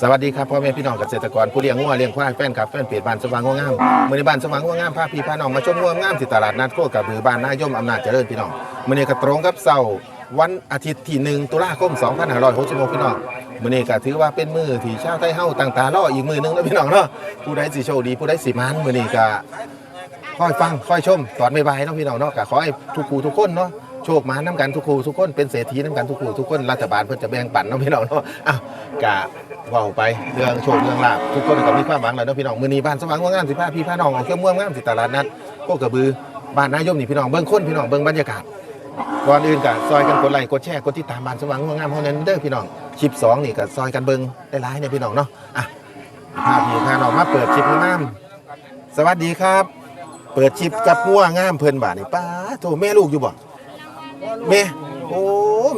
สวัสดีครับพ่อแม่พี่น้องเกษตรกรผู้เลี้ยงงัวเลี้ยงควายแฟนคลับแฟนเพจบ้านสว่างงัวงามมื้อนี้บ้านสว่างงัวงามพาพี่พาน้องมาชมงัวงามที่ตลาดนัดโคกระบือบ้านนายมอำนาจเจริญพี่น้องมื้อนี้ก็ตรงกับเสาร์วันอาทิตย์ที่ 1 ตุลาคม 2566พี่น้องมื้อนี้ก็ถือว่าเป็นมือที่ชาวไทยเฮาต่างตารออีกมือหนึงแล้วพี่น้องเนาะผู้ใดสิโชคดีผู้ใดสิมานมื้อนี้ก็ค่อยฟังค่อยชมตอนบ่ายเนาะพี่น้องเนาะก็ขอให้ทุกคู่ทุกคนเนาะ โชคมาน้ำกันทุกคู่ทุกคนเป็นเศรษฐีน้ำกันทุกคู่ทุกคนรัฐบาลเพื่อจะแบ่งปันเนาะพี่น้องเนาะอ้าวกะว่าไปเรื่องโชคเรื่องลาภทุกคนก็มีความหวังแล้วเนาะพี่น้องมื้อนี้บ้านสว่างว่างงามสิพาพี่พาน้องออกเที่ยวมืองงามสิตลาดนัดโคกระบือบ้านนายมนี่พี่น้องเบิ่งคนพี่น้องเบิ่งบรรยากาศก่อนอื่นก็ซอยกันกดไลค์กดแชร์กดติดตามบ้านสว่างว่างงามเฮานั้นเด้อพี่น้องคลิปสองนี่ก็ซอยกันเบิ่งได้หลายเนี่ยพี่น้องเนาะอะพาพี่พาน้องมาเปิดคลิปงามสวัสดีครับ เปิดชิปกับงัวงามเพิ่นบานี่ป้าโทแม่ลูกอยู่บ่ แม่โอ้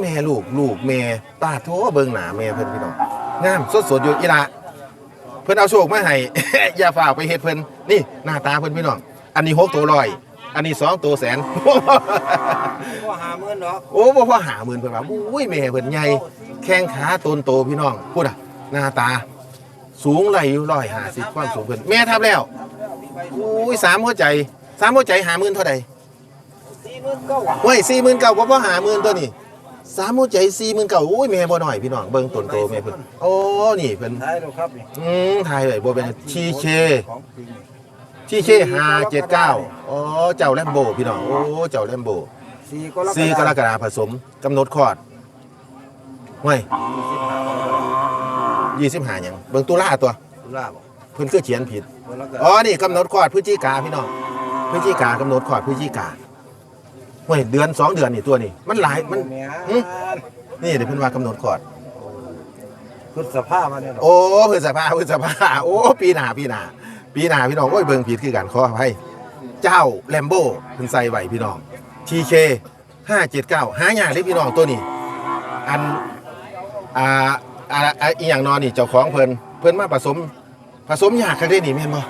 แม่ลูกลูกแม่ป้าโทเบิ่งหน้าแม่เพิ่นพี่น้องงามสดสดๆอยู่อีหละเพิ่นเอาโชคมาให้ อย่าฝากไปเฮ็ดเพิ่นนี่หน้าตาเพิ่นพี่น้องอันนี้หกตัวร้อย อันนี้สองตัวแสน ก็หาเงินเนาะโอ้บ่พอหาหมื่นเพิ่นว่าอุ้ยแม่เพิ่นใหญ่แข้งขาต้นโตพี่น้องพูดอะหน้าตา สูงไหลอยู่ร้อยห้าสิบความสูงเพิ่นแม่ทับแล้วอุ้ยสามหัวใจสามหัวใจหาหมื่นเท่าใดสี่ห มื่นเก้าเว้ยสี่หมื่นเก่าก็พอหาหมื่นตัวนี้สามหัวใจสี่หมื่นเก่าอุ้ยแม่บ่หน่อยพี่น้องเบิ่งต้นโตแม่เพิ่นโอ้นี่เพิ่นท้ายแล้วครับนี่อืมถ่ายไว้บ่เป็นทีเคของจริงทีเคห้าเจ็ดเก้าอ๋อเจ้าแลมโบพี่น้องโอ้เจ้าแลมโบสี่ก็แล้วสี่กรกฎาคมผสมกำหนดคลอดเว้ยยี่สิบห้าหยังเบิ่งตุลาตัวตุลาบอกเพิ่นคือเขียนผิดก็แล้วกันอ๋อ นี่กำหนดคลอดพฤศจิกาพี่น้องพฤศจิกากำหนดคลอดพฤศจิกา เว้ยเดือนสองเดือนนี่ตัวนี่มันหลายมันแม่หึ นี่เดี๋ยวเพิ่นว่ากำหนดคลอด พุทธสภาพมาเนี่ยเนาะโอ้พฤษภาพฤษภาโอ้ปีหน้าปีหน้าปีหน้าพี่น้องโอ้ยเบิ่งผิดคือกันขออภัยเจ้าแลมโบ้เพิ่นใส่ไว้พี่น้องทีเคห้าเจ็ดเก้าหายากเลยพี่น้องตัวนี้ อันอ่าอ่าอ่าอีหยังนอนนี่เจ้าของเพิ่นเพิ่นมาผสมผสมยากคักได้นี่แม่นบ่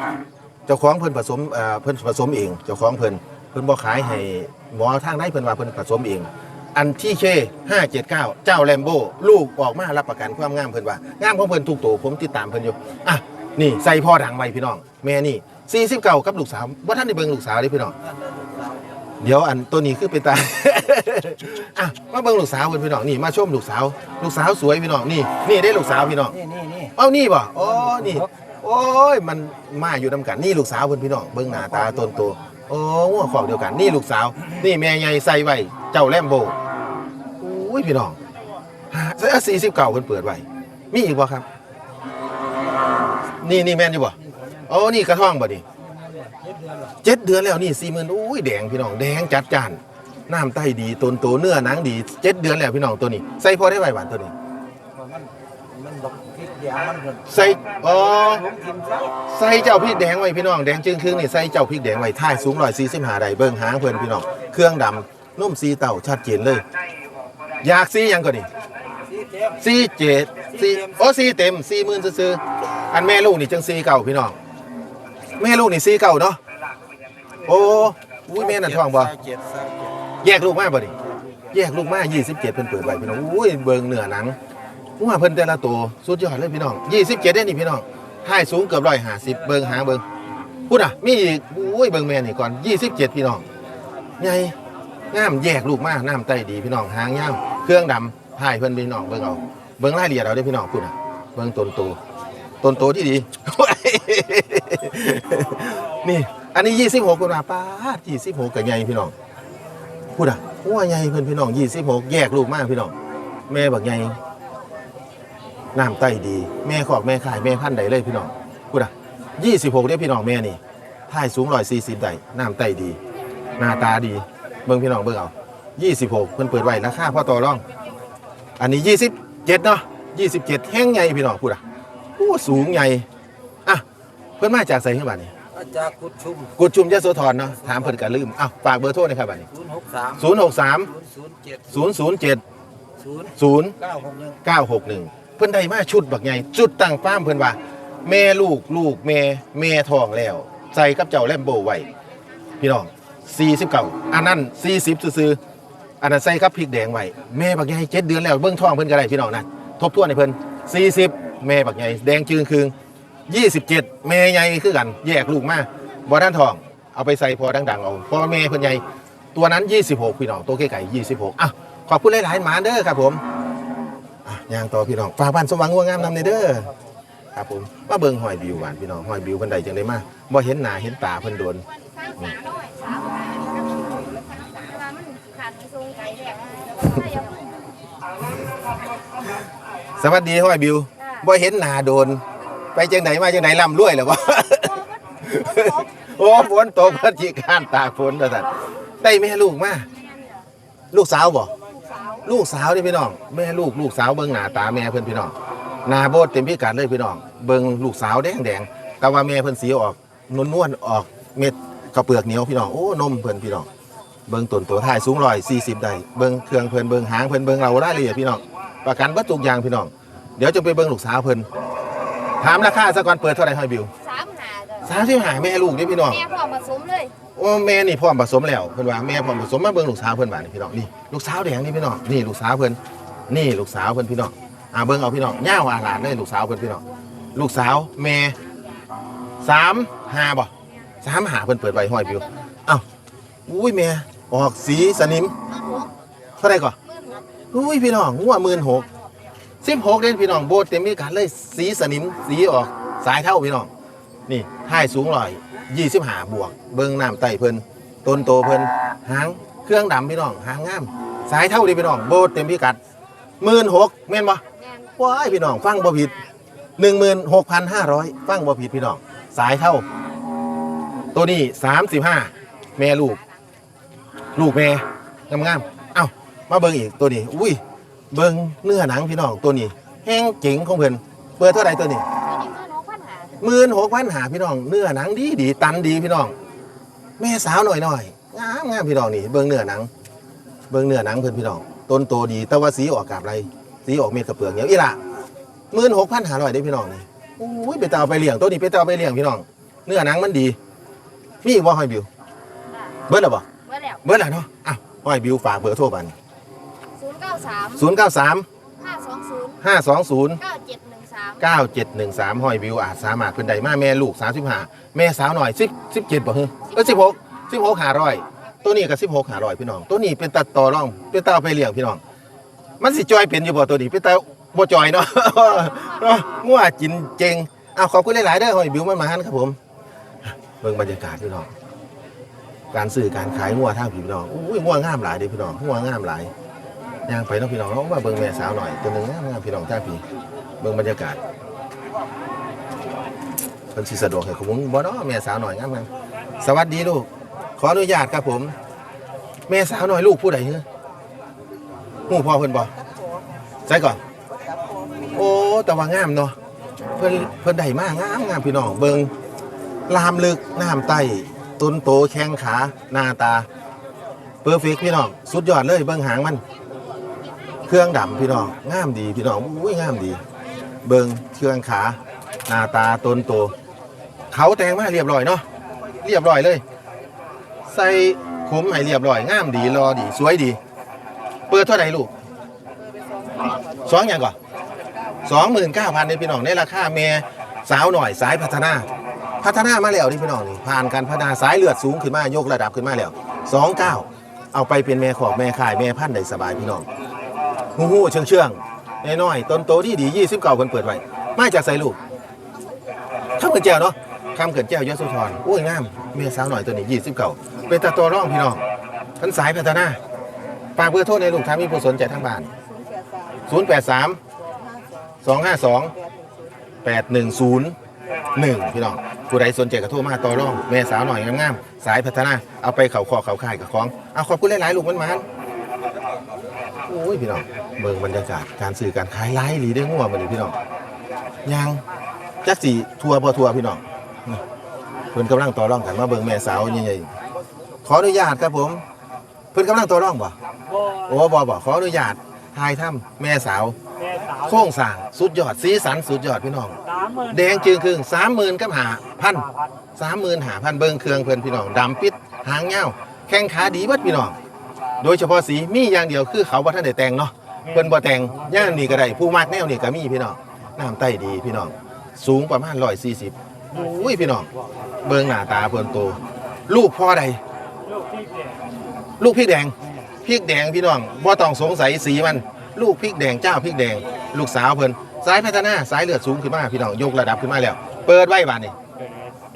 เจ้าของเพิ่นผสมเอ่อเพิ่นผสมเอง เจ้าของเพิ่นเพิ่นบ่ขายให้ หมอทางใดเพิ่นว่าเพิ่นผสมเอง อันที่เค579 เจ้าแลมโบ้ลูกออกมารับประกันความงามเพิ่นว่างามของเพิ่นทุกตัวผมติดตามเพิ่นอยู่อะนี่ใส่พ่อดังไว้พี่น้อง แม่นี่ 49กับลูกสาวบ่ทันได้เบิ่งลูกสาวเด้พี่น้องเดี๋ยวอันตัวนี้คือเป็นตาอะมาเบิ่งลูกสาวเพิ่นพี่น้องนี่มาชมลูกสาว ลูกสาวสวยพี่น้องนี่นี่ได้ลูกสาวพี่น้องนี่นี่นี่เอานี่บ่อ๋อนี่ โอ้ยมันมาอยู่นำกันนี่ลูกสาวเพิ่นพี่น้องเบิ่งหน้าตาตนโต โอ้หัวขอบเดียวกัน นี่ลูกสาว นี่แม่ใหญ่ใส่ไว้เจ้าแลมโบอุ้ยพี่น้องสี่สิบเก้าเพิ่นเปิดไว้มีอีกบ่ครับ นี่นี่แม่นอยู่บ่โอ้นี่กระท่องบ่นี่เจ็ดเดือนแล้วนี่สี่หมื่นอุ้ยแดงพี่น้องแดงจัดจานน้ำไตดีตนโตเนื้อหนังดีเจ็ดเดือนแล้วพี่น้องตัวนี้ ใส่พอได้ไว้หวานตัวนี้มันบอกพริกยา งมันเพิ่นใส่อ๋อผมกินซะใส่เจ้าพริกแดงไว้พี่น้องแดงจึงครึ่งนี่ใส่เจ้าพริกแดงไว้ท่ายสูงร้อยสี่สิบห้าไดเบิ้งหางเพิ่นพี่น้องเครื่องดำนุ่มซีเต่าชัดเจนเลย อยากซีหยังก่อนนี่สี่เต็มซีเจ็ดซีโอ้ซีเต็มซีหมื่นซื้อๆอันแม่ลูกนี่จังซีเก่าพี่น้องแม่ลูกนี่ซีเก่าเนาะโอ้อุ้ยแม่นั่นท้องบ่เจ็ดสามเจ็ดแยกลูกมาบ่นี่แยกลูกมา27เพิ่นเปิดไว้พี่น้องอุ้ยเบิ่งเนื้อหนัง ว่าเพิ่นแต่ละตัวสุดยอดเลยพี่น้อง27ได้นี่พี่น้องท่ายสูงเกือบ150เบิ่งหางเบิ่งพูดอะมีอีกอุ้ยเบิ่งแม่นี่ก่อน 27 พี่น้องใหญ่งามแยกลูกมากน้ำไตดีพี่น้องหางยาวเครื่องดำถ่ายเพิ่นพี่น้องเบิ่งเอาเบิ่งรายละเอียดเอาได้พี่น้องพูดอะเบิ่งต้นโตต้นโตที่ดี นี่ อันนี้ 26คุณว่าป้า26กับใหญ่พี่น้องพูดอะหัวใหญ่เพิ่นพี่น้อง26 แยกลูกมากพี่น้อง แม่บักใหญ่ น้ำไตดี แม่ขอกแม่ขายแม่พันธุ์ใดเลยพี่น้องพูดอะ26เด้อพี่น้องแม่นี่ท่ายสูง140ได้น้ำไตดี หน้าตาดีเบิ่งพี่น้องเบิ่งเอา26เพิ่นเปิดไว้ราคาพ่อต่อรอง อันนี้27เนาะ27แห้งใหญ่พี่น้องพูดอะโอ้สูงใหญ่อะเพิ่นมาจากไสขึ้นบ้านนี่อาจารย์กุดชุมกุดชุมยโสธรเนาะถามเพิ่นก็ลืมอ้าวฝากเบอร์โทรหน่อยครับบ้านนี้ศูนย์หกสาม063ศูนย์ศูนย์เจ็ด007ศูนย์0เก้าหกหนึ่ง961 เพิ่นได้มาชุดบักใหญ่ชุดตั้งฟ้าร์มเพิ่นว่า แม่ลูกลูกแม่แม่ทองแล้วใส่กับเจ้าแลมโบไว้พี่น้อง49อันนั้น40ซื่อๆอันนั้นใส่กับพริกแดงไว้แม่บักใหญ่7เดือนแล้วเบิ่งท้องเพิ่นก็ได้พี่น้องนะทบทวนให้เพิ่น40 แม่บักใหญ่แดงจืงคืง27 แม่ใหญ่คือกัน แยกลูกมาบ่ท่านทอง เอาไปใส่พอดังๆเอาพราะว่าแม่เพิ่นใหญ่ตัวนั้น 26 พี่น้องตัวไก่ๆ26อะขอบคุณหลายๆหมาเด้อครับผม ย่างต่อพี่น้องฝากบ้านสว่างงัวงามนำในเด้อครับผมมาเบิ่งหอยบิวหวานพี่น้องหอยบิวเพิ่นใดจังได๋มาบ่เห็นหน้าเห็นตาเพิ่นโดนสวัสดีหอยบิวบ่เห็นหน้าโดน ไปจังไดมาจังไดร่ำรวยแล้วบ่โอ้ฝนตกเพิ่นสิข้านตากฝนว่าซั่นได้แม่ลูกมาลูกสาวบ่ ลูกสาวนี่พี่น้อง แม่ลูกลูกสาวเบิ่งหน้าตาแม่เพิ่นพี่น้องหน้าโบดเต็มพิกัดเลยพี่น้อง เบิ่งลูกสาวแดงๆแต่ว่าแม่เพิ่นสีออกนวลๆออกเม็ดกระเปลือกเหนียวพี่น้องโอ้นมเพิ่นพี่น้องเบิ่งต้นตัวท้ายสูง140ได้เบิ่งเครื่องเพิ่นเบิ่งหางเพิ่นเบิ่งเรารายละเอียดพี่น้องประกันเบิดทุกอย่างพี่น้อง เดี๋ยวจะไปเบิ่งลูกสาวเพิ่นถามราคาซะก่อนเปิดเท่าไหร่ห้อยบิวสามหาเด้อสามสิบหาแม่ลูกนี่พี่น้องแม่พร้อมผสมเลย โอ้แม่นี่พร้อมผสมแล้วเพิ่นว่าแม่พร้อมผสมมาเบิ่งลูกสาวเพิ่นว่านี่พี่น้องนี่ลูกสาวแดงนี่พี่น้องนี่ลูกสาวเพิ่นนี่ลูกสาวเพิ่นพี่น้องอ่าเบิ่งเอาพี่น้องย่าวอาหลานเลยลูกสาวเพิ่นพี่น้องลูกสาวแม่สามห้าบ่สามหาเพิ่นเปิดไว้ห้อยบิวอ้าวอุ้ยแม่ออกสีสนิมเท่าไหร่ก่อนอุ้ยพี่น้องงัวหมื่นหกสิบหกเด่นพี่น้องโบดเต็มมีการเลยสีสนิมสีออกสายเท่าพี่น้องนี่ท้ายสูงลอย ยี่สิบห้าบวก เบิ้งน้ำไต่เพิ่นต้นโตเพิ่นหางเครื่องดำพี่น้องหางงาม สายเท่าดีพี่น้องโบดเต็มพิกัดหมื่นหกแม่นบ่แม่นว้ายพี่น้องฟังบ่ผิดหนึ่งหมื่นหกพันห้าร้อยฟังบ่ผิดพี่น้องสายเท่า ตัวนี้สามสิบห้าแม่ลูก ลูกแม่งามๆเอ้ามาเบิ่งอีกตัวนี้ อุ้ยเบิ่งเนื้อหนังพี่น้องตัวนี้ แห้งเจ๋งของเพิ่นเปิดเท่าไหร่ตัวนี้ตัวนี้มื่น หกพันหาหมื่นหกพันหาพี่น้อง เนื้อหนังดีดีตันดีพี่น้อง แม่สาวหน่อยหน่อยงามงามพี่น้องนี่เบิ่งเนื้อหนัง เบิ่งเนื้อหนังเพิ่นพี่น้อง ต้นโตดีแต่ว่าสีออกกาบไรสีออกเม็ดกระเปือกเหนียวอีหล่ะหมื่นหกพันหาร้อยได้พี่น้องนี่อุ้ยไปเตาไปเลี้ยงตัวนี้ไปเตาไปเลี้ยงพี่น้อง เนื้อหนังมันดีมีอีกบ่หอยบิวเบิดแล้วบ่เมื่อแล้วเบิดแล้วเนาะอ้าวหอยบิวฝากเบอร์โทรบันศูนย์เก้าสามศูนย์เก้าสามห้าสองศูนย์ห้าสองศูนย์เก้า เจ็ดหนึ่งสามเก้าเจ็ดหนึ่งสามหอยวิวอาจสามารถเพิ่นใดมาแม่ลูกสามสิบห้าแม่สาวหน่อยสิบสิบเจ็ดบ่ฮึเออสิบหกสิบหกหาร้อยตัวนี้ก็สิบหกหาร้อยพี่น้อง ตัวนี้เป็นตาต่อร่องเป็นตาเอาไปเลี้ยงพี่น้อง มันสิจอยเป็นอยู่บ่ตัวนี้เป็นตาบ่จอยเนาะเนาะงัวกินเจงอ้าวขอบคุณหลายๆเด้อหอยบิวมันมาหันครับผมเบิ่งบรรยากาศพี่น้องการซื้อการขายงัวทางพี่น้องอุ้ยงัวงามหลายเด้พี่น้องงัวงามหลายย่างไปเนาะพี่น้องเนาะมาเบิ่งแม่สาวหน่อยตัวหนึงงามๆพี่น้องทางพี่ เบิ่งบรรยากาศเพิ่นสิสะดวกให้ผมบ่เนาะแม่สาวหน่อยงามๆสวัสดีลูก ขออนุญาตครับผม แม่สาวหน่อยลูกผู้ใดเฮ้อฮู้พ่อเพิ่นบ่ใส่ก่อน โอ้แต่ว่างามเนาะเพิ่นเพิ่นได้มากงามงามพี่น้องเบิ่งลามลึกน้ำไต้ต้นโตแข้งขาหน้าตาเพอร์เฟกพี่น้องสุดยอดเลยเบิ่งหางมัน เครื่องดำพี่น้องงามดีพี่น้องอุ้ยงามดี เบิงเครื่องขาหน้าตาต้นโตเขาแต่งมาเรียบร้อยเนาะเรียบร้อยเลย ใส่ผมให้เรียบร้อยงามดีรอดีสวยดี เปิดเท่าไหร่ลูกสองอย่างก่อนสองหมื่นเก้าพันในพี่น้องในราคาเมียสาวหน่อยสายพัฒนา พัฒนามาแล้วนี่พี่น้องนี่ผ่านการพัฒนาสายเลือดสูงขึ้นมายกระดับขึ้นมาแล้วสองเก้าเอาไปเป็นแม่ขอกแม่ขายแม่พันธุ์ได้สบายพี่น้องหูหูเชื่องเชื่อง น้อยๆต้นโตที่ดียี่สิบเก่าเพิ่นเปิดไว้มาจากใส่ลูกข้ามเกิดแจ้วเนาะข้ามเกิดแจ้วยโสธรโอ้ยงามเมียสาวหน่อยตัวนี้ยี่สิบเก่าเป็นตาตัวร่องพี่น้องทันสายพัฒนาฝากเบอร์โทรในลูกถ้ามีผู้สนใจทางบ้านศูนย์แปดสามสองห้าสองแปดหนึ่งศูนย์หนึ่งพี่น้องผู้ใดสนใจก็โทรมาต่อร่องแม่สาวหน่อยงามๆสายพัฒนาเอาไปเขาคอเขาข่ายกับของเอาขอบคุณหลายๆลูกมันมัน โอ้ยพี่น้องเบิ่งบรรยากาศการสื่อการขายไลฟ์หลีได้งัวมาเลยพี่น้องยังจักสีทัวร์พอทัวร์พี่น้องนี่เพิ่นกำลังต่อรองกันมาเบิ่งแม่สาวใหญ่ๆขออนุญาตครับผม เพิ่นกำลังต่อรองบ่บ่โอ้บ่บ่ขออนุญาตทายถ้ำแม่สาวแม่สาวโค้งสร้างสุดยอดสีสันสุดยอดพี่น้องสามหมื่นแดงจึงครึ่งสามหมื่นกับหาพันห้าพันสามหมื่นหาพันเบิ่งเครื่องเพิ่นพี่น้องดำปิดหางเงาแข้งขาดีเบิดพี่น้อง โดยเฉพาะสีมีอย่างเดียวคือเขาบ่ทันได้แต่งเนาะเพิ่นบ่แต่งย่านนี่ก็ได้ผู้มากแนวนี่ก็มีพี่น้องน้ำไต้ดีพี่น้อง สูงประมาณร้อยสี่สิบอุ้ยพี่น้อง เบิ่งหน้าตาเพิ่นโตลูกพ่อใดลูกพริกแดงพริกแดงพี่น้องบ่ต้องสงสัยสีมัน ลูกพริกแดงเจ้าพริกแดง ลูกสาวเพิ่นสายพัฒนาสายเลือดสูงขึ้นมาพี่น้องยกระดับขึ้นมาแล้ว เปิดไว้บาดนี่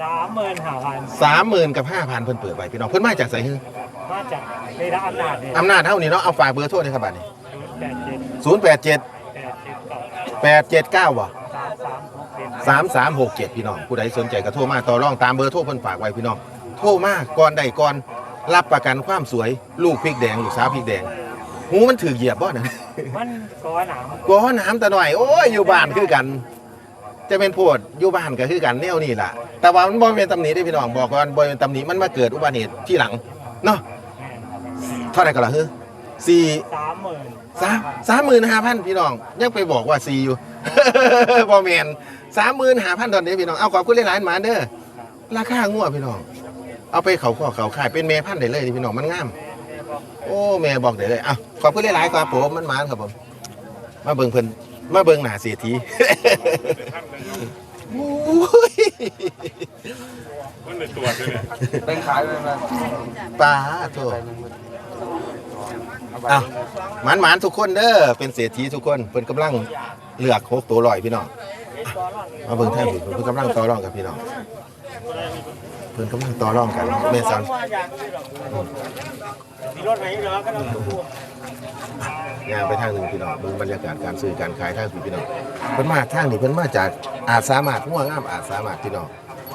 สามหมื่นห้าพันสามหมื่นกับห้าพันเพิ่นเปิดไว้พี่น้องเพิ่นมาจากไสฮึ มาจากเรดาอำนาจเนี่ยอำนาจเท่านี้เนาะเอาฝากเบอร์โทรหนะครับบาดนี่ศูนย์แปดเจ็ด087แปดเจ็ดเก้า879บ่สามสามหกเจ็ด3367พี่น้องผู้ใดสนใจก็โทรมาต่อรองตามเบอร์โทรเพิ่นฝากไว้พี่น้องโทรมาก่อนใดก่อนรับประกันความสวยลูกพริกแดงลูกสาวพริกแดงหูมันถือเหยียบบ่นะมันก้อหนามกลัวน้ำตะหน่อยโอ้ยอยู่บ้านคือกัน จะเป็นโพดอยู่บ้านก็คือกันแนวนี่ล่ะ แต่ว่ามันบ่เป็นตำหนิได้อพี่น้องบอกก่อนบ่เป็นตำหนิมันมาเกิดอุบัติเหตุที่หลังเนาะ เท่าไหร่กันล่ะเฮ้ยสี่สามหมื่นสามสามหมื่นห้าพันพี่น้อง ยังไปบอกว่าสี่อยู่บ่แมนสามหมื่นห้าพันตอนนี้พี่น้อง เอาขอบคุณหลายๆหมาเด้อ ราคางัวพี่น้อง เอาไปเขาข้อเขาขายเป็นแม่พันธุ์ได้เลยนี่พี่น้องมันงาม โอ้แม่บอกได้เลยเอาขอบคุณหลายๆครับผมมันหมานครับผม มาเบิ่งเพิ่นมาเบิ่งหน้าเสียที โอ้ยเป็นขายไปไหมปลาโถ เอาหมานหมานทุกคนเด้อเป็นเศรษฐีทุกคนเพิ่นกำลังเลือกหกตัวลอยพี่น้องมาเบิ่งแท่งพี่เพิ่นกำลังต่อรองกับพี่น้องเพิ่นกำลังต่อรองกันแม่สันมีรถไหนเหรอก็ต้องางไปทางหนึ่งพี่น้องเบิ่งบรรยากาศการซื้อการขายทางพี่พี่น้องเพิ่นมาทางนี้เพิ่นมาจากอาสามารถง่วงงามอาสามารถพี่น้อง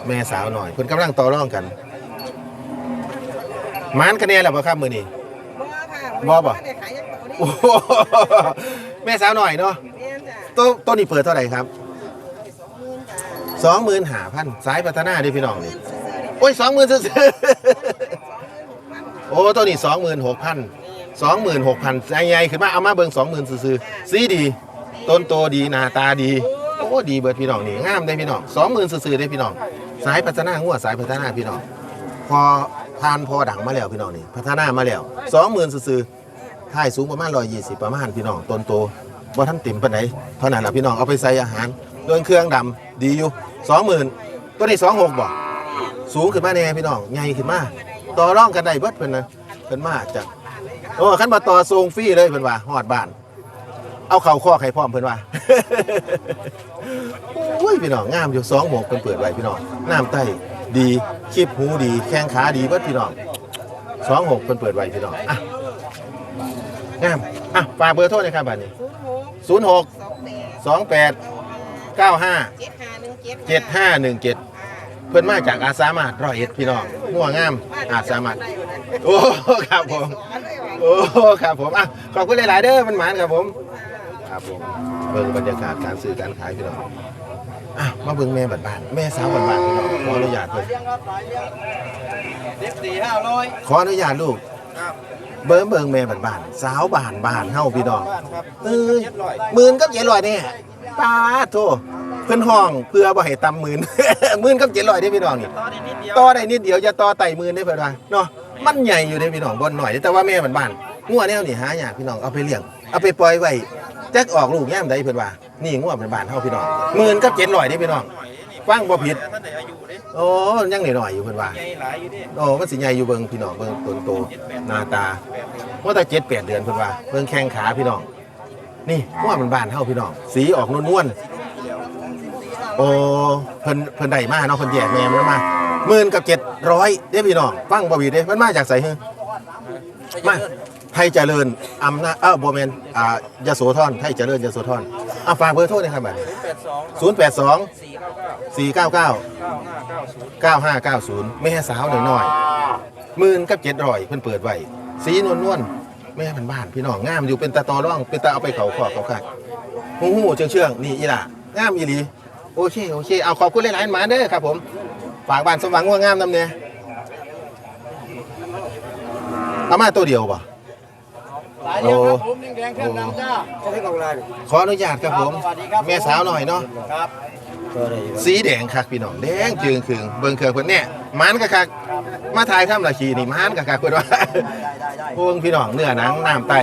แม่สาวหน่อยเพิ่นกำลังต่อรองกันหมานคะแนนแล้วบ่ครับมื้อนี้ บ่บ่ ได้ขายยังตัวนี้โอ้โหแม่สาวหน่อยเนาะแม่นจ้ะต้นต้นนี้เปิดเท่าไหร่ครับสองหมื่นจ้ะสองหมื่นหาพันสายพัฒนาเดิพี่น้องนี่โอ้ยสองหมื่นซื้อๆโอ้ตัวนี้สองหมื่นหกพันสองหมื่นหกพันใหญ่ๆขึ้นมาเอามาเบิ่งสองหมื่นซื้อๆสีดี ต้นโตดีหน้าตาดีโอ้ดีเบิดพี่น้องนี่งามได้พี่น้องสองหมื่นซื้อๆได้พี่น้องสายพัฒนางัวสายพัฒนาพี่น้องพอ ทานพอดังมาแล้วพี่น้องนี่พัฒนามาแล้วสองหมื่นซื้อๆท่ายสูงประมาณร้อยยี่สิบประมาณพี่น้องต้นโตบ่ท่านติ่มปานไหนเท่านั้นแหละพี่น้องเอาไปใส่อาหารเรื่องเครื่องดำดีอยู่สองหมื่นตัวนี้สองหกบ่สูงขึ้นมาแน่พี่น้องใหญ่ขึ้นมาต่อร่องกันได้เบิดเพิ่นนะเพิ่นมาจากโอ้คันมาต่อทรงฟรีเลยเพิ่นว่าฮอดบ้าน เอาเข่าข้อไข่พร้อมเพิ่นว่าโอ้ยพี่น้องงามอยู่สองหมวกเพิ่นเปิดไว้พี่น้องน้ำใต้ ดีคลิปหูดีแข้งขาดีเบิดพี่น้องสองหกเพิ่นเปิดไว้พี่น้องอะงามอะฝากเบอร์โทรหน่อยครับบัดนี้ศูนย์หกศูนย์หกสองแปดสองแปดเก้าห้าเจ็ดห้าหนึ่งเจ็ดเจ็ดห้าหนึ่งเจ็ดเพิ่นมาจากอาสามาร้อยเอ็ดพี่น้องหัวงามอาสามาโอ้ครับผมโอ้ครับผมอะขอบคุณหลาย ๆ เด้อมันหมานครับผม ครับผมเบิ่งบรรยากาศการซื้อการขายพี่น้อง อะมาเบิ่งแม่บ้านๆแม่สาวบ้านๆพี่น้องขออนุญาตเพิ่นเด็กสี่ห้าร้อยขออนุญาตลูกเบิ่งเบิ่งแม่บ้านๆสาวบ้านบ้านเฮาพี่น้องบ้านครับเอ้ยหมื่นกับเจ็ดร้อยเนี่ยป้าดโทเพิ่นห้องเพื่อบ่ให้ต่ำหมื่นหมื่นกับเจ็ดร้อยเด้อพี่น้องนี่ตอนนี้นิดเดียวต่อได้นิดเดียวจะต่อไต่หมื่นได้เพิ่นว่าเนาะมันใหญ่อยู่เด้พี่น้องบ่หน่อยเด้อแต่ว่าแม่บ้านๆงัวแนวนี่หายากพี่น้องเอาไปเลี้ยงเอาไปปล่อยไว้ จักออกลูกยามใดเพิ่นว่า นี่งัวบ้านๆเฮาพี่น้องหมื่นกับเจ็ดร้อยเด้อพี่น้อง ฟังบ่ผิด ท่านไหนอายุเด้โอ้ยังหน่อยๆอยู่เพิ่นว่า ใหญ่หลายอยู่เด้โอ้มันสิใหญ่อยู่เบิ่งพี่น้องเบิ่งต้นโตหน้าตาว่าแต่เจ็ดแปดเดือนเพิ่นว่าเบิ่งแข้งขาพี่น้อง นี่ว่ามันบ้านเฮาพี่น้อง สีออกนวลๆโอ้เพิ่นเพิ่นได้มาเนาะเพิ่นแยกแม่มันมาหมื่นกับเจ็ดร้อยเด้พี่น้องฟังบ่ผิดเด้มันมาจากไสเฮึมา ทยเจริญอำนาจเอ้าบ่แม่นอ่ายโสธรไทยเจริญยโสธรอะฝากเบอร์โทรหน่อยครับบัดนี้แปดสอง082สี่เก้าเก้า499เก้าห้าเก้าศูนย์9590แม่สาวหน่อยๆหมื่นกับเจ็ดร้อยเพิ่นเปิดไว้สีนวลนวลๆแม่มันบ้านพี่น้องงามอยู่เป็นตาตอร่องเป็นตาเอาไปเขาขอเขาคักหูหูเชื่องเชื่องๆนี่อีหล่ะงามอีหลีโอเคโอเคเอาขอบคุณหลายๆหมาเด้อครับผมฝากบ้านสมหวังว่างามนำเนี่ยเอามาตัวเดียวป่ะ โอ้ผมแดงๆเครื่องดำจ้าจะให้กองลายขออนุญาตครับผม แม่สาวหน่อยเนาะครับก็ได้อยู่สีแดงคักพี่น้องแดงจึงคืงเบิ่งเครื่องเพิ่นเนี่ยมันก็คักมาถ่ายทำราชีนี่มันก็คักเพิ่นว่าพวกพี่น้องเนื้อหนังน้ำไต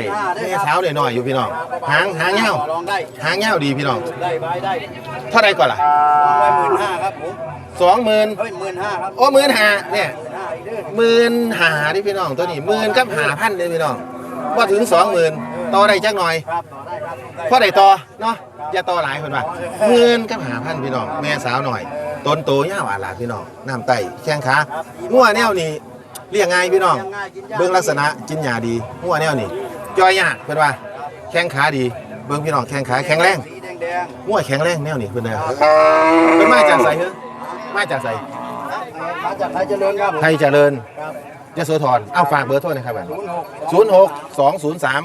แม่เช้าหน่อยๆอยู่พี่น้องหางหางเหี่ยวลองได้หางเหี่ยวดีพี่น้องได้ใบได้เท่าไรก่อนล่ะไว้หมื่นห้าครับผมสองหมื่นเฮ้ยหมื่นห้าครับโอ้หมื่นหาเนี่ยห้าอีกเด้อหมื่นหาดิพี่น้องตัวนี้หมื่นกับหาพันเลยพี่น้อง ว่าถึงสองหมื่นต่อได้จักหน่อยครับต่อได้ครับได้พอได้ต่อเนาะอย่าต่อหลายคนว่าหมื่นกับหาพันพี่น้องแม่สาวหน่อยต้นโตยาวอาลาพี่น้องน้ำไตแข้งขางัวแนวนี้เรียกง่ายพี่น้องยังง่ายกินยากเบื้องลักษณะกินหยาดีงัวแนวนี้จอยยากเพื่อนว่า แข้งขาดี เบื้องพี่น้องแข้งขาแข็งแรงสีแดงแดงงัวแข็งแรงแนวนี้เพื่อนเลยเป็นมาจากใสเหรอมาจากใสๆมาจากไทยเจริญครับผมไทยเจริญครับ ยโสธรเอาฝากเบอร์โทรหนะครับศูนย์หกศูนย์หกสองศูนย์สาม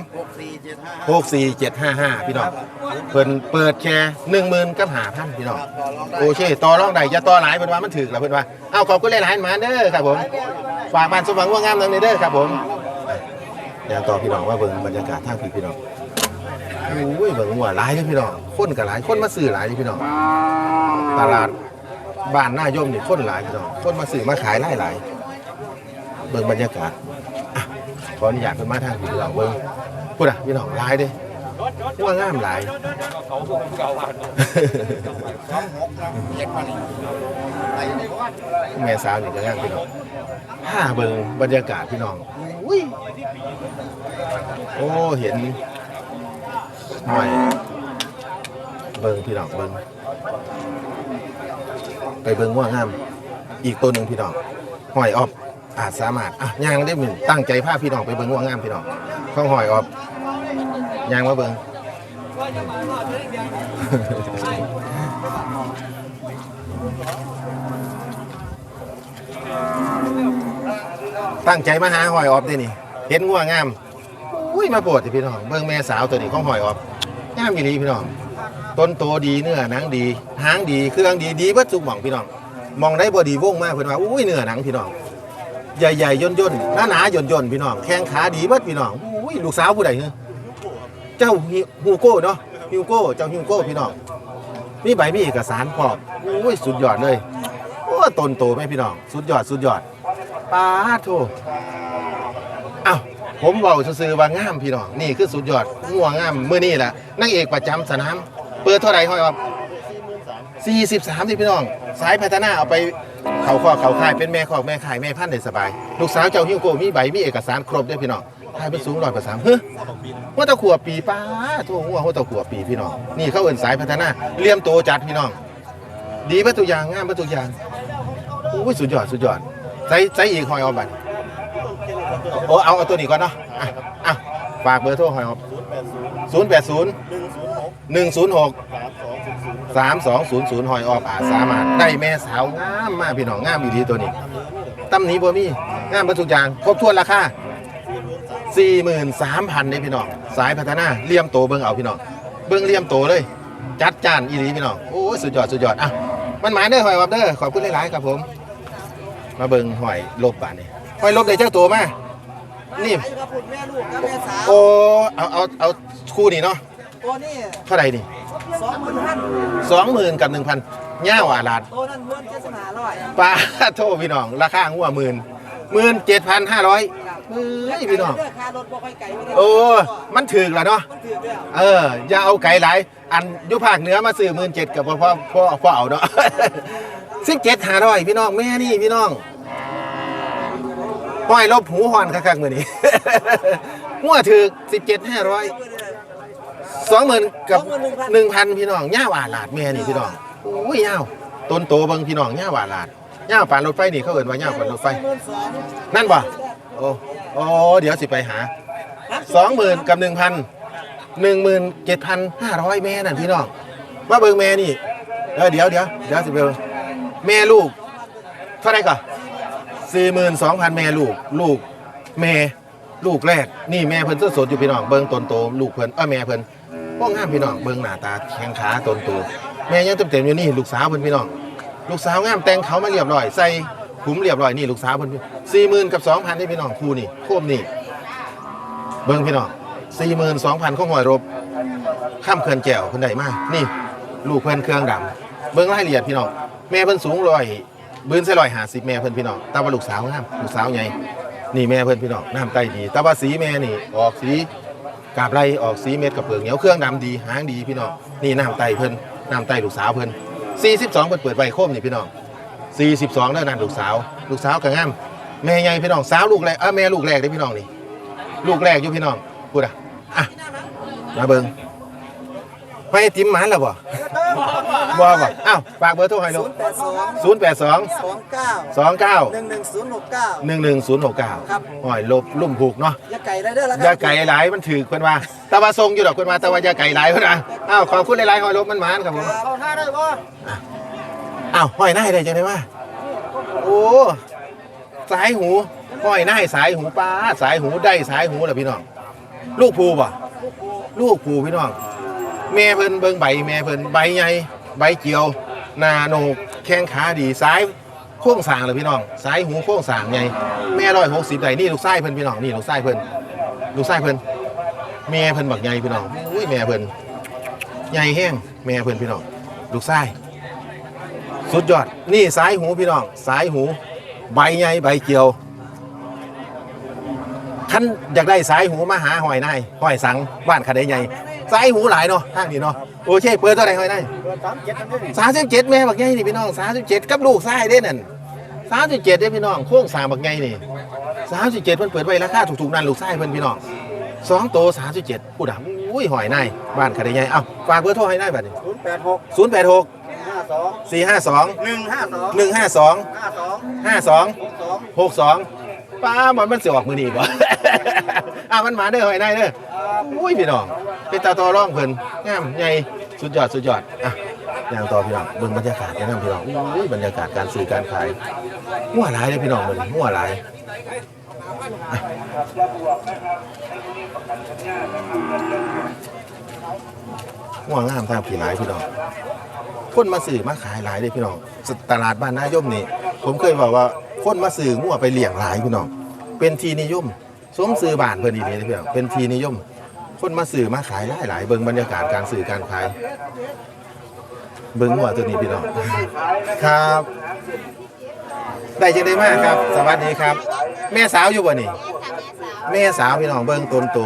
หกสี่เจ็ดห้าห้าพี่น้องเพิ่นเปิดแค่หนึ่งหมื่นกับหาพันพี่น้องโอเคต่อรองได้อย่าต่อหลายเพิ่นว่ามันถึกแล้วเพิ่นว่าเอาขอบคุณหลายๆมาเด้อครับผมฝากบ้านสมหวังว่างามนำเด้อครับผมอย่างต่อพี่น้องว่าเบิ่งบรรยากาศทางพี่พี่น้องโอ้ยเบิ่งหัวหลายเลยพี่น้องคนก็หลายคนมาซื้อหลายเลยพี่น้องตลาดบ้านหน้ายมนี่คนหลายพี่น้องคนมาซื้อมาขายหลายหลาย เบิ่งบรรยากาศอะขออนุญาตเพิ่นมาทางพี่น้องเบิ่งพูดอะพี่น้องหลายเด้ว่างามหลายแม่สาวนี่ก็งามพี่น้องห้าเบิงบรรยากาศพี่น้องอุ้ยโอ้เห็นหน่อยเบิงพี่น้องเบิงไปเบิงว่างาม อีกตัวหนึ่งพี่น้องหอยออบ อาจสามารถอะย่างได้หนึ่งตั้งใจพาพี่น้องไปเบิงว่างามพี่น้องข้องหอยออบย่างมาเบิงตั้งใจมาหาหอยออบเด้นี่ เห็นงัวงามอุ้ยมาโปรดสิพี่น้องเบิ่งแม่สาวตัวนี้ของหอยออบงามอีหลีพี่น้องต้นโตดีเนื้อหนังดีหางดีเครื่องดีดีเบิดทุกหม่องพี่น้องมองได้บ่ดีวงมากเพิ่นว่าอุ้ยเนื้อหนังพี่น้อง ใหญ่ๆย่นย่นหน้าหนาย่นย่นพี่น้องแข้งขาดีเบิดพี่น้องอุ้ยลูกสาวผู้ใดเนเจ้าฮิวโก้เนาะฮิวโก้เจ้าฮิวโก้พี่น้องมีใบมีเอกสารพร้อมอุ้ยสุดยอดเลยโอ้ต้นโตไหมพี่น้องสุดยอดสุดยอดปาโถอ้าวผมเบาซื่อว่างามพี่น้องนี่คือสุดยอดงัวงามมื้อนี้แหละนางเอกประจำสนาม เปิดเท่าไหร่ห้อยครับ43ที่พี่น้อง สายพัฒนาเอาไป เขาข้อเขาค่ายเป็นแม่คอแม่ขายแม่พันธุ์ได้สบาย ลูกสาวเจ้าฮิวโกมีใบมีเอกสารครบด้วยพี่น้องทายเป็นสูงร้อยประสามเฮ้ยว่าตะขัวปีป้าทั่วหัวหัวตะขัวปีพี่น้องนี่เขาเอินสายพัฒนาเลี่ยมโตจัดพี่น้อง ดีประตูยางงามประตูยางโอ้ยสุดยอดสุดยอดใส่ใส่อีกหอยออมบันโอ้เอาเอาตัวนี้ก่อนเนาะอะอะฝากเบอร์โทรหอยออม ศูนย์แปดศูนย์หนึ่งศูนย์หก สามสองศูนย์ศูนย์หอยออมอาสามารถได้แม่สาวงามมากพี่น้องงามอีดีตัวนี้ตั้มนี้บ่มีงามเบรรทุกอย่างครบถ้วนราคาสี่หมื่นสามพันเนี่ยพี่น้องสายพัฒนาเลี่ยมโตเบิ่งเอาพี่น้องเบิ่งเลี่ยมโตเลย จัดจานอีดีพี่น้องโอ้ยสุดยอดสุดยอดอะมันหมายเด้อหอยออเด้อขอบคุณหลายๆครับผม มาเบิ่งหอยลบป่านนี่หอยลบได้เจ้าตัวมา นี่ ขายอยู่กับพุ่นแม่ลูกกับแม่สาวโอ้เอาเอาเอาคู่นี้เนาะตัวนี้เท่าไหร่นี่สองหมื่นพันสองหมื่นกับหนึ่งพันย่าวาลาดตัวนั้นม้วนเจ็ดสิบห้าร้อยปลาโทพี่น้อง ราคาหัวหมื่นหมื่นเจ็ดพันห้าร้อยเฮ้ยพี่น้อง เลือกค่ารถบ่ค่อยไกลไม่ได้โอ้มันถึกแล้วเนาะ มันถือแล้วเออ อย่าเอาไก่หลาย อันอยุภาคเหนือมาซื้อหมื่นเจ็ดกับพ่อพ่อพ่อพ่อเอาเนาะ สิบเจ็ดห้าร้อยพี่น้องแม่นี่พี่น้อง ห้อยลบหูหอนคักๆมือนี้ หัวถึกสิบเจ็ดห้าร้อยสองหมื่นกับหนึ่งพันพี่น้องย่าวาลาดแม่นี่พี่น้องโอ้ยย่าวต้นโตเบิงพี่น้องย่าวาลาดย่าวปานรถไฟนี่เขาเอินว่าย่าวปานรถไฟ นั่นบ่โอ้โอ้เดี๋ยวสิไปหาสองหมื่นกับหนึ่งพันหนึ่งหมื่นเจ็ดพันห้าร้อยแม่นั่นพี่น้องมาเบิ่งแม่นี่เออเดี๋ยวเดี๋ยวเดี๋ยวสิเบิ่งแม่ลูกเท่าไหรก่อน สี่หมื่นสองพันแม่ลูก ลูกแม่ลูกแรก นี่แม่เพิ่นสดๆอยู่พี่น้องเบิ่งตนโตลูกเพิ่นเออแม่เพิ่นป้องห้ามพี่น้องเบิ่งหน้าตาแข้งขาตนโตแม่ยังเต็มๆอยู่นี่ลูกสาวเพิ่นพี่น้อง ลูกสาวงามแต่งเขามาเรียบร้อยใส่ขุมเรียบร้อยนี่ลูกสาวเพิ่นสี่หมื่นกับสองพันนี่พี่น้องคู่นี่โคมนี่เบิ่งพี่น้องสี่หมื่นสองพันของหอยรบข้ามเขื่อนแก้วเพิ่นได้มานี่ ลูกเพิ่นเครื่องดเบิ่งรายละเอียดพี่น้องแม่เพิ่นสูงร้อย บืนใส่ร้อยหาสิบแม่เพิ่อนพี่น้องแต่ว่าลูกสาวงามลูกสาวใหญ่นี่แม่เพิ่อนพี่น้องน้ำไตดี แต่ว่าสีแม่นี่ออกสีกาบไรออกสีเม็ดกระเปืองเหนียวเครื่องดำดีหางดีพี่น้องนี่น้ำไตเพิ่อนน้ำไตลูกสาวเพิ่อน42เพิ่นเปิดใบโคมนี่พี่น้อง42แล้วนั่นลูกสาว ลูกสาวก็งามแม่ใหญ่พี่น้องสาวลูกแรกเออแม่ลูกแรกเด้พี่น้องนี่ลูกแรกอยู่พี่น้องพูดอะอะมาเบิ่ง ไปติมหมันแล้วบ่บ่บ่อ้าวฝากเบอร์โทรให้ลูกแปดสอง082 สองเก้า29หนึ่งหนึ่งศูนย์หกเก้า 11069ครับหอยลบลุ่มผูกเนาะอย่าไก่ได้เด้อละคอย่าไก่หลายมันถือเพิ่นว่าแต่ว่าทรงอยู่ดอกเพิ่นว่าแต่ว่าอย่าไก่หลายเพิ่นว่าอ้าวขอบคุณหลายๆหอยลบมันหมานครับผมเอาท่าได้ป่อ้าวห้อยหน้าได้จังได๋วะโอ้สายหูห้อยหน้าสายหูปลาสายหูได้สายหูล่ะพี่น้อง ลูกภูบ่ลูกภูพี่น้อง แม่เพิ่นเบิ่งใบแม่เพิ่นใบใหญ่ใบเกียวหนาโหนกแข้งขาดีสายโค้งสางเลยพี่น้องสายหูโค้งสางใหญ่แม่ร้อยหกสิบได้นี่ลูกไส้เพิ่นพี่น้องนี่ลูกไส้เพิ่นลูกไส้เพิ่นแม่เพิ่นบักใหญ่พี่น้องอุ้ยแม่เพิ่นใหญ่แห้งแม่เพิ่นพี่น้องลูกไส้สุดยอดนี่สายหูพี่น้องสายหู ใบใหญ่ใบเกียวคันอยากได้สายหูมาหาหอยนายหอยสังบ้านคาเดใหญ่ สายหูหลายเนาะทางนี้เนาะโอเคเปิดเท่าไหร่หอยนายสามเจ็ดกันด้วยสามสิบเจ็ดแม่บักใหญ่นี่พี่น้องสามสิบเจ็ดกับลูกชายเด้นั่นสามสิบเจ็ดเด้พี่น้องโค้งสร้างบักใหญ่นี่สามสิบเจ็ดเพิ่นเปิดไว้ราคาถูกๆนั่นลูกชายเพิ่นพี่น้องสองโตสามสิบเจ็ดพูดอะอุ้ยหอยนายบ้านคาเดใหญ่เอ้าฝากเบอร์โทรให้นายบัดนี้ศูนย์แปดหกศูนย์แปดหกห้าสองสี่ห้าสองหนึ่งห้าสองหนึ่งห้าสองห้าสองห้าสองหกสองหกสองป้ามันมันสิออกมือนี่บ่อะมันมาเด้อหอยนายเด้อ อุ้ยพี่น้องเป็นตาตอร่องเพิ่นงามใหญ่สุดยอดสุดยอดอะอย่างต่อพี่น้องเบิ่งบรรยากาศกันนะพี่น้องอุ้ยบรรยากาศการซื้อการขายมั่วหลายเลยพี่น้องมื้อนี้มั่วหลายมั่วงามทางผีหลายพี่น้องคนมาซื้อมาขายหลายเลยพี่น้องตลาดบ้านนายมนี่ ผมเคยบอกว่าคนมาซื้อมั่วไปเลี้ยงหลายพี่น้องเป็นทีนิยมสมซื้อบ้านเพิ่อนอีนี่พี่น้องเป็นทีนิยม คนมาซื้อมาขายหลายหลายๆเบิงบรรยากาศการซื้อการขาย เบิงหัวตัวนี้พี่น้องครับ ได้จังได้มากครับ สวัสดีครับ แม่สาวอยู่บ่นี่ แม่สาวพี่น้องเบิงต้นโต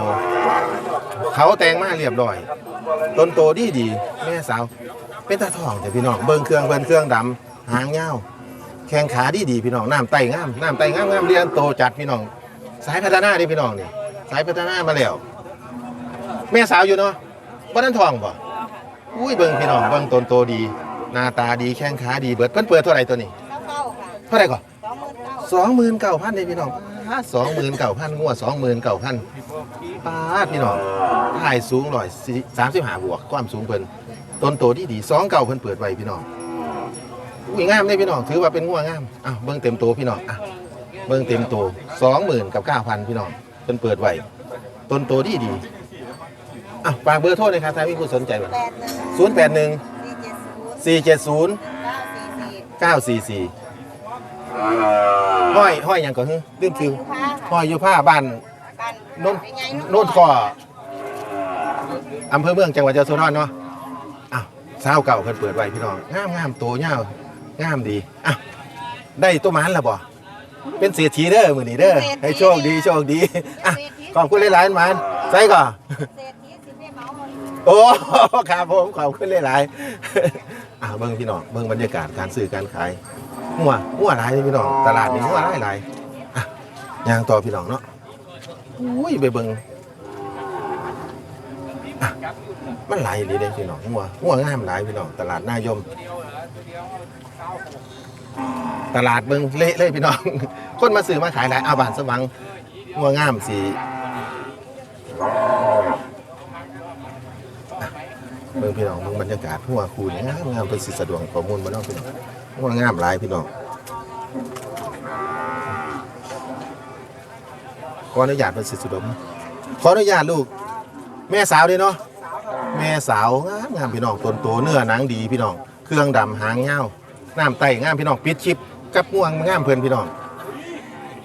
เขาแต่งมาเรียบร้อยต้นโตดีดีแม่สาว เป็นตาทองแต่พี่น้องเบิงเครื่องเบิงเครื่องดำหางยาแข้งขาดีดีพี่น้องน้ำไตงามน้ำไตงามงามเรียนโตจัดพี่น้อง สายพัฒนาดิพี่น้องนี่สายพัฒนามาแล้ว ม่สาวอยู่เนาะบ่นั้นทองบ่อุ้ยเบิ่งพี่น้องเบิ่งต้นโตดี หน้าตาดีแข้งขาดีเบิดเพิ่นเปิดเท่าไหร่ตัวนี้เก้าค่ะเท่าไหร่ก่อนสองหมื่นเก้าสองหมื่นเก้าพันเลยพี่น้องสองหมื่นเก้าพันงัวสองหมื่นเก้าพันป้าดพี่น้องถ่ายสูงร้อยสามสิบห้าบวกความสูงเพิ่นต้นโตดีดีสองเก้าเพิ่นเปิดไว้พี่น้องอุ้ยงามเลยพี่น้องถือว่าเป็นงัวงามอ้าวเบิ่งเต็มโตพี่น้องอะเบิ่งเต็มโตสองหมื่นกับเก้าพันพี่น้องเพิ่นเปิดไว้ต้นโตดีดี อะฝากเบอร์โทรเลยครับถ้ามีผู้สนใจบ้างแปดหนึ่งศูนย์แปดหนึ่งสี่เจ็ดศูนย์สี่เจ็ดศูนย์เก้าสี่สี่เก้าสี่สี่ห้อยห้อยอย่างก่อนฮึลืมชื่อผ้าค่ะห้อยอยู่ผ้าบ้านกันโน่น โน่นคออำเภอเมืองจังหวัดยะโสธรเนาะอ้าวสาวเก่าเพิ่นเปิดไว้พี่น้องงามงามโตยาวงามดีอะได้ตัวหมันแล้วบ่เป็นเศรษฐีเด้อมื้อนี้เด้อให้โชคดีโชคดีอะขอบคุณหลายๆหมันใส่ก่อน เศษที่สิบเมาหมด โอ้ครับผมขอบคุณหลายๆอ่าเบิ่งพี่น้องเบิ่งบรรยากาศการซื้อการขายมั่วมั่วหลายเลยพี่น้องตลาดนี้มั่วหลายหลายอะย่างต่อพี่น้องเนาะอุ้ยไปเบิ่งอะมันหลายเลยเด้พี่น้องมั่วมั่วงามหลายพี่น้องตลาดหน้ายม ตลาดเบิ่งเละเลยพี่น้อง คนมาซื้อมาขายหลายอาบานสวังมั่วงามสี บิ่งพี่น้องเบิ่งบรรยากาศหัวคูนี่งามงามเป็นสิสะดวกข้อมูลบ่เนาะพี่น้องหัวงามหลายพี่น้องขออนุญาตเป็นสิสะดวกขออนุญาตลูก แม่สาวด้เนาะแม่สาวงามงามพี่น้องต้นโตเนื้อหนังดีพี่น้องเครื่องดำหางยาน้ำไตงามพี่น้องปิดชิปกับง่วงงามเพิ่นพี่น้อง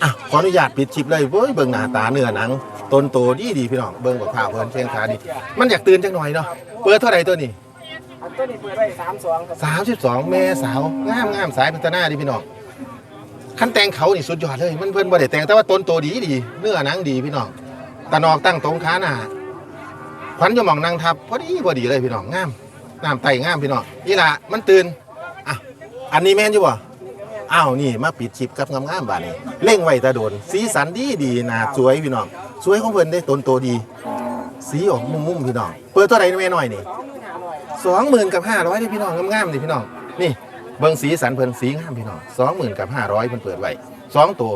อะขออนุญาตปิดชิปเลยเว้ยเบิ่งหน้าตาเนื้อหนัง ต้นโตดีดีพี่น้องเบิ่งบักข้าวเพิ่นเชียงขาดี มันอยากตื่นจังหน่อยเนาะเปิดเท่าไหร่ตัวนี้ตตัวนี้เปิดไว้สามสองครับสามสิบสองแม่สาวงามงามสายพัฒนาดีพี่น้องขั้นแต่งเขานี่สุดยอดเลยมันเพิ่นบ่ได้แต่งแต่ว่าต้นโตดีดีเนื้อหนังดีพี่น้องตะนอกตั้งตรงขาหน้าขวัญจะมองนางทับพอดีพอดีเลยพี่น้องงามงามไต่งามพี่น้องนี่ล่ะมันตื่นอะอันนี้แม่นอยู่บ่ อ้าวนี่มาปิดชิปกับงามๆบาดนี้เล่งไว้แตะโดน สีสันดีดีหน้าสวยพี่น้อง สวยของเพิ่นได้ต้นโตดี สีออกมุมๆพี่น้อง เปิดตัวใดแม่น้อยนี่สองหมื่นกับห้าร้อยนี่พี่น้องงามๆนี่พี่น้อง นี่เบิ่งสีสันเพิ่นสีงามพี่น้องสองหมื่นกับห้าร้อยเพิ่นเปิดไว้สองตัว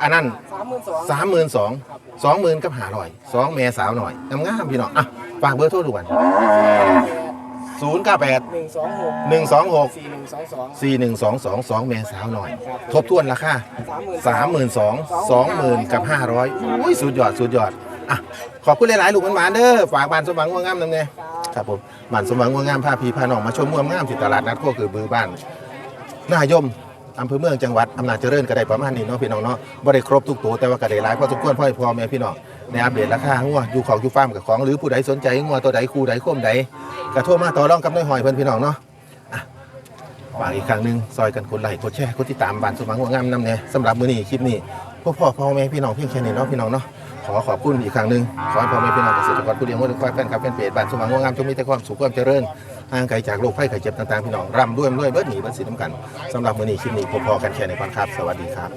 อันนั้นสามหมื่นสองสามหมื่นสองสองหมื่นกับห้าร้อยสองแม่สาวหน่อยงามๆพี่น้องอะฝากเบอร์โทรด่วน ศูนย์เก้าแปด หนึ่งสองหกหนึ่งสองหก สี่หนึ่งสองสอง สี่หนึ่งสองสองสองแม่สาวหน่อย ทบทวนราคาสามหมื่นสามหมื่นสองสองหมื่นกับห้าร้อยอุ้ยสุดยอดสุดยอดอะขอบคุณหลายๆลูกหวานๆเด้อฝากบ้านสมหวังว่างามนำเนี่ยครับผมบ้านสมหวังว่างามพาพี่พาน้องมาชมเมืองงามที่ตลาดนัดโคกคือบือบ้าน นายมอำเภอเมืองจังหวัดอำนาจเจริญก็ได้ประมาณนี้เนาะพี่น้องเนาะบ่ได้ครบทุกตัวแต่ว่าก็ได้หลายพอสมควรพ่อให้พ่อแม่พี่น้อง ในอัปเดตราคางัวอยู่ของอยู่ฟาร์มกับของหรือผู้ใดสนใจงัวตัวใดคู่ใดโคมใดก็โทรมาต่อรองกับน้อยหอยเพิ่อนพี่น้องเนาะอะฝากอีกครั้งหนึ่งซอยกันกดไลค์กดแชร์กดติดตามบ้านสมังว่างามนำเนี่ยสำหรับมื้อนี้คลิปนี้พ่อพ่อพ่อแม่พี่น้องเพียงแค่นี้เนาะพี่น้องเนาะขอขอบคุณอีกครั้งหนึ่งขอให้พ่อแม่พี่น้องเกษตรกรผู้เลี้ยงวัวทุกฝ่ายแฟนคลับแฟนเพจบ้านสว่างงวงามจงมีแต่ความสุขความเจริญห่างไกลจากโรคภัยไข้เจ็บต่างๆพี่น้องร่ำด้วยรวยเบิดหนีเบิดสิน้ำกันสำหรับมื้อนี้คลิปนี้พอๆกันแค่ในก่อนครับ สวัสดีครับ